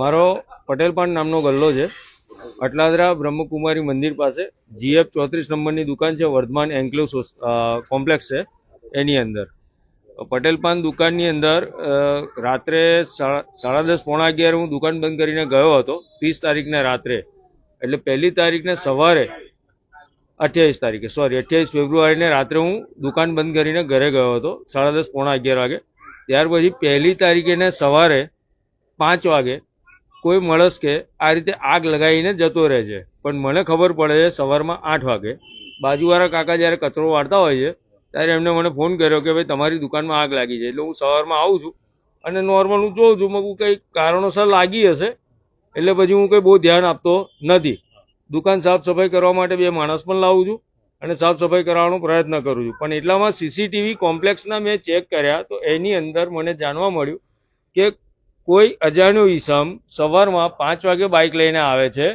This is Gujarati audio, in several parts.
મારો પટેલ પાન નામનો ગલ્લો છે. અટલાદરા બ્રહ્મકુમારી મંદિર પાસે જીએફ ચોત્રીસ નંબરની દુકાન છે, વર્ધમાન એન્કલેવ કોમ્પ્લેક્સ છે, એની અંદર. પટેલ પાન દુકાનની અંદર રાત્રે સાડા દસ પોણા અગિયાર હું દુકાન બંધ કરીને ગયો હતો, ત્રીસ તારીખને રાત્રે. એટલે પહેલી તારીખને સવારે અઠ્યાવીસ તારીખે, સોરી, અઠ્યાવીસ ફેબ્રુઆરીને રાત્રે હું દુકાન બંધ કરીને ઘરે ગયો હતો, સાડા દસ પોણા અગિયાર વાગે. ત્યાર પછી પહેલી તારીખેને સવારે પાંચ વાગે કોઈ મળસ કે આ રીતે આગ લગાવીને જતો રહે છે. પણ મને ખબર પડે છે સવારમાં આઠ વાગે. બાજુવાળા કાકા જ્યારે કચરો વાળતા હોય છે, ત્યારે એમને મને ફોન કર્યો કે ભાઈ તમારી દુકાનમાં આગ લાગી છે. એટલે હું સવારમાં આવું છું અને નોર્મલ હું જોઉં છું, મગું કંઈ કારણોસર લાગી હશે, એટલે પછી હું કંઈ બહુ ધ્યાન આપતો નથી. દુકાન સાફ સફાઈ કરવા માટે બે માણસ પણ લાવું છું અને સાફ સફાઈ કરવાનો પ્રયત્ન કરું છું. પણ એટલામાં સીસીટીવી કોમ્પ્લેક્સના મેં ચેક કર્યા તો એની અંદર મને જાણવા મળ્યું કે કોઈ અજાણ્યો ઈસમ સવારમાં પાંચ વાગે બાઇક લઈને આવે છે.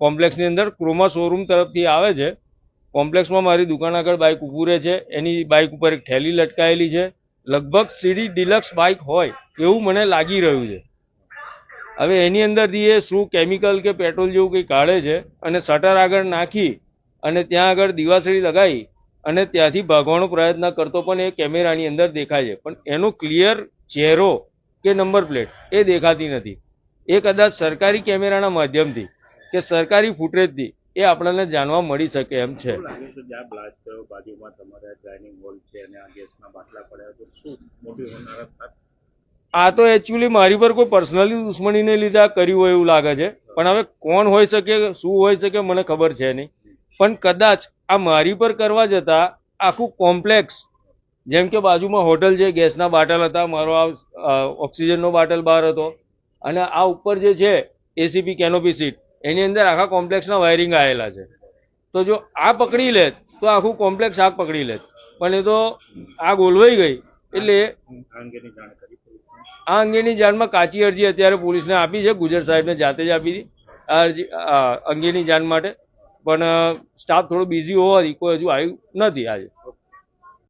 કોમ્પ્લેક્સની અંદર ક્રોમા શોરૂમ તરફથી આવે છે. કોમ્પ્લેક્સમાં મારી દુકાન આગળ બાઇક ઊભું રહે છે. એની બાઇક ઉપર એક થેલી લટકાયેલી છે. લગભગ સીડી ડિલક્સ બાઇક હોય એવું મને લાગી રહ્યું છે. હવે એની અંદરથી એ શું કેમિકલ કે પેટ્રોલ જેવું કંઈ કાઢે છે અને શટર આગળ નાખી અને ત્યાં આગળ દિવાસળી લગાવી અને ત્યાંથી ભાગવાનો પ્રયત્ન કરતો પણ એ કેમેરાની અંદર દેખાય છે. પણ એનો ક્લિયર ચહેરો કે નંબર પ્લેટ એ દેખાતી નથી. એ કદાચ સરકારી કેમેરાના માધ્યમથી કે સરકારી ફૂટેજથી એ આપણને જાણવા મળી શકે એમ છે. આ તો એકચ્યુઅલી મારી પર કોઈ પર્સનલી દુશ્મનીને લીધે આ કર્યું હોય એવું લાગે છે. પણ હવે કોણ હોઈ શકે શું હોઈ શકે મને ખબર છે નહીં. પણ કદાચ આ મારી પર કરવા જતા આખું કોમ્પ્લેક્સ જેમ કે બાજુમાં હોટલ છે, ગેસના બાટલ હતા, મારો આ ઓક્સિજનનો બાટલ બહાર હતો. અને આ ઉપર જે છે એસીપી કેનોપી સીટ એની અંદર આખા કોમ્પ્લેક્સના વાયરિંગ આવેલા છે. તો જો આ પકડી લેત, તો આખું કોમ્પ્લેક્સ આગ પકડી લેત. પણ એ તો આગ ઓલવાઈ ગઈ, એટલે આ અંગેની જાણમાં કાચી અરજી અત્યારે પોલીસને આપી છે, ગુજર સાહેબને જાતે જ આપી હતી આ અરજી અંગેની જાણ માટે. પણ સ્ટાફ થોડો બિઝી હોવાથી કોઈ હજુ આવ્યું નથી આજે.